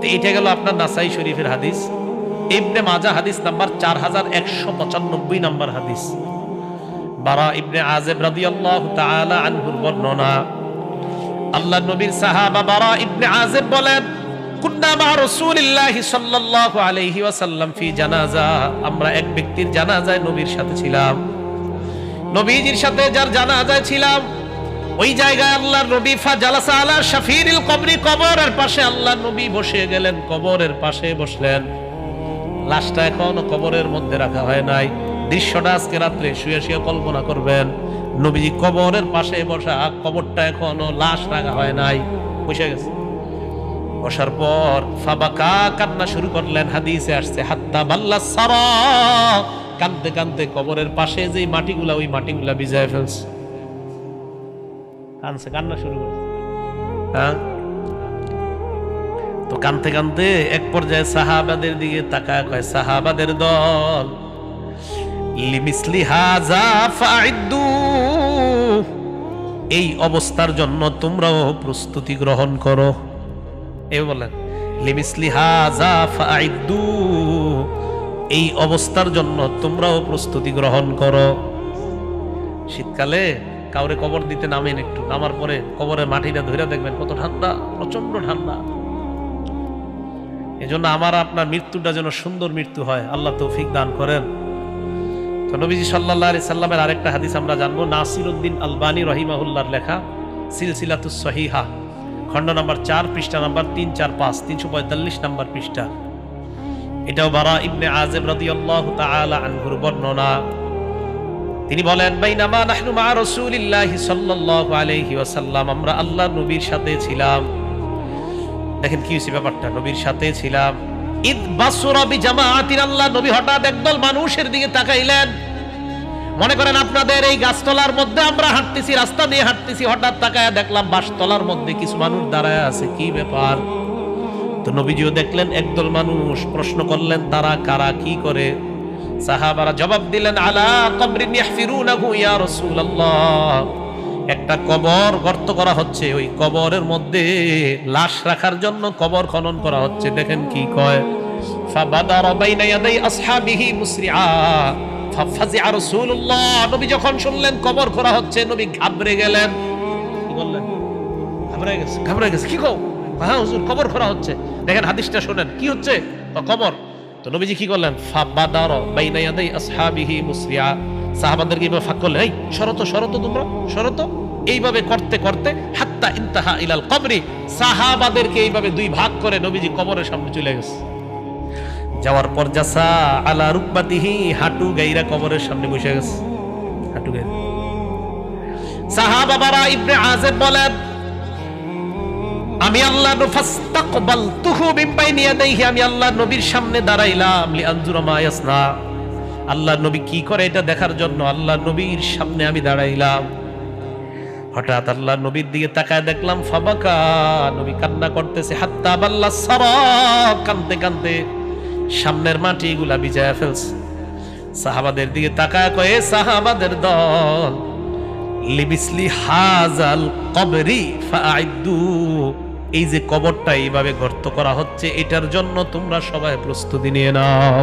তো এটা গেল আপনার নাসাই শরীফের হাদিস। ইবনে মাজা হাদিস নাম্বার চার হাজার একশো পঁচানব্বই নাম্বার হাদিস। বারা ইবনে আজেব রাদিয়াল্লাহু তাআলা আনহুর বর্ণনা। আল্লাহ নবীর সাহাবা বারা ইবনে আজেব বলেন আমরা এক ব্যক্তির জানাজায় নবীর সাথে ছিলাম। নবীজির সাথে যার জানাজায় ছিলাম ওই জায়গায় আল্লাহর নবী ফা জালাসা আলা শাফিরিল কবরি কবরের পাশে আল্লাহ নবী বসে গেলেন, কবরের পাশে বসলেন। লাশটা এখনও কবরের মধ্যে রাখা হয় নাই। দৃশ্যটা আজকে রাত্রে শুয়ে শুয়ে কল্পনা করবেন। নবীজি কবরের পাশে বসা কবরটা এখনও লাশ রাখা হয় নাই। বসে গেছে। বসার পর ফাবাকা কান্না শুরু করলেন, হাদিসে আসছে, হাত্তা বাল্লা সারা। কাঁদতে কানতে কবরের পাশে যে মাটিগুলা, ওই মাটিগুলা ভিজায় ফেলছে। কানছে, কান্না শুরু করছে হ্যাঁ? তো কানতে কানতে এক পর্যায়ে সাহাবাদের দিকে তাকায়, কয়, সাহাবাদের দল লিমিসলি হাজা ফাইদ্দু এই অবস্থার জন্য তোমরাও প্রস্তুতি গ্রহণ করো। এই বলেন লিমিসলি হাজা ফাইদ্দু এই অবস্থার জন্য তোমরাও প্রস্তুতি গ্রহণ করো। শীতকালে কাউরে কবর দিতে নামেন একটু। নামার পরে কবরের মাটিটা ধরে দেখবেন কত ঠান্ডা প্রচণ্ড ঠান্ডা। এজন্য আমার আপনার মৃত্যুটা যেন সুন্দর মৃত্যু হয়, আল্লাহ তৌফিক দান করেন। তো নবীজি সাল্লাহ আলি সাল্লামের আরেকটা হাদিস আমরা জানব নাসির উদ্দিন আলবানী রহিমাহুল্লার লেখা, সিলসিলাতুস সহিহা। খণ্ড নাম্বার চার, পৃষ্ঠা নাম্বার তিন, চার, পাঁচ, তিনশো পঁয়তাল্লিশ নাম্বার পৃষ্ঠা। এটাও বারা ইবনে আজেব রাদিয়াল্লাহু তাআলা আনহুর বর্ণনা। তিনি বলেন, বাইনামা নাহনু মা রাসূলিল্লাহি সাল্লাল্লাহু আলাইহি ওয়াসাল্লাম, আমরা আল্লাহর নবীর সাথে ছিলাম। দেখেন কি হয়েছে ব্যাপারটা, নবীর সাথে ছিলাম। ঈদ বাসুরা বি জামাআতিন আল্লাহ নবী হঠাৎ একদল মানুষের দিকে তাকাইলেন। মনে করেন আপনাদের এই গাছতলার মধ্যে আমরা হাঁটতেছি, রাস্তা দিয়ে হাঁটতেছি, হঠাৎ তাকায় দেখলাম বাসতলার মধ্যে কিছু মানুষ দাঁড়ায় আছে। কি ব্যাপার? তো নবীজিও দেখলেন, একদল মানুষ প্রশ্ন করলেন, তারা কারা, কি করে? সাহাবারা জবাব দিলেন, আলা কবরিন ইয়াহফিরুনাহু ইয়া রাসূলুল্লাহ। একটা কবর গর্ত করা হচ্ছে, ওই কবরের মধ্যে লাশ রাখার জন্য কবর খনন করা হচ্ছে। দেখেন কি কয়, ফাবাদার বাইনা ইয়াদাই আসহাবিহি মুসরিআ। ফাফাজিআ রাসূলুল্লাহ, নবী যখন শুনলেন কবর করা হচ্ছে, নবী ঘাবড়ে গেলেন। কি বললেন? ঘাবড়ে গেছে ঘাবড়ে গেছে। কি কও? হ্যাঁ হুজুর, কবর করা হচ্ছে। দেখেন হাদিসটা শুনেন, কি হচ্ছে? কবর। নবীজি কি করলেন? ফাবাদার বাইনা ইয়াদাই আসহাবিহি মুসরিআ সাহাবাদেরকে এইভাবে ফাঁক করলেন। এই, শরত শরত তোমরা, শরত? এইভাবে করতে করতে হাত্তা ইন্তাহা ইলাল কবরি। সাহাবাদেরকে এইভাবে দুই ভাগ করে নবীজি কবরের সামনে চলে গেছে। যাওয়ার পর জাসা আলা রুকবাতিহি হাঁটু গাইরা কবরের সামনে বসে গেছে। হাঁটু গাইরা। সাহাবাবারা ইবনে আজেব বলেন আমি আল্লাহ আমি আল্লাহ নবীর সামনে দাঁড়াইলাম আল্লাহ নবী কি করে এটা দেখার জন্য? আল্লাহ নবীর সামনে আমি দাঁড়াইলাম। হঠাৎ আল্লাহ নবীর দিকে তাকায় দেখলাম, ফাবাকা, নবী কান্না করতেছে, হাত্তা বাল্লা সারা, কানতে কানতে সামনের মাটি এগুলা বিজায় ফেলছে। সাহাবাদের দিকে তাকায় কয়ে, সাহাবাদের দল, লিবিসলি হাজাল কবরি ফাআইদু এই যে কবরটা এইভাবে গর্ত করা হচ্ছে এটার জন্য তোমরা সবাই প্রস্তুতি নিয়ে নাও।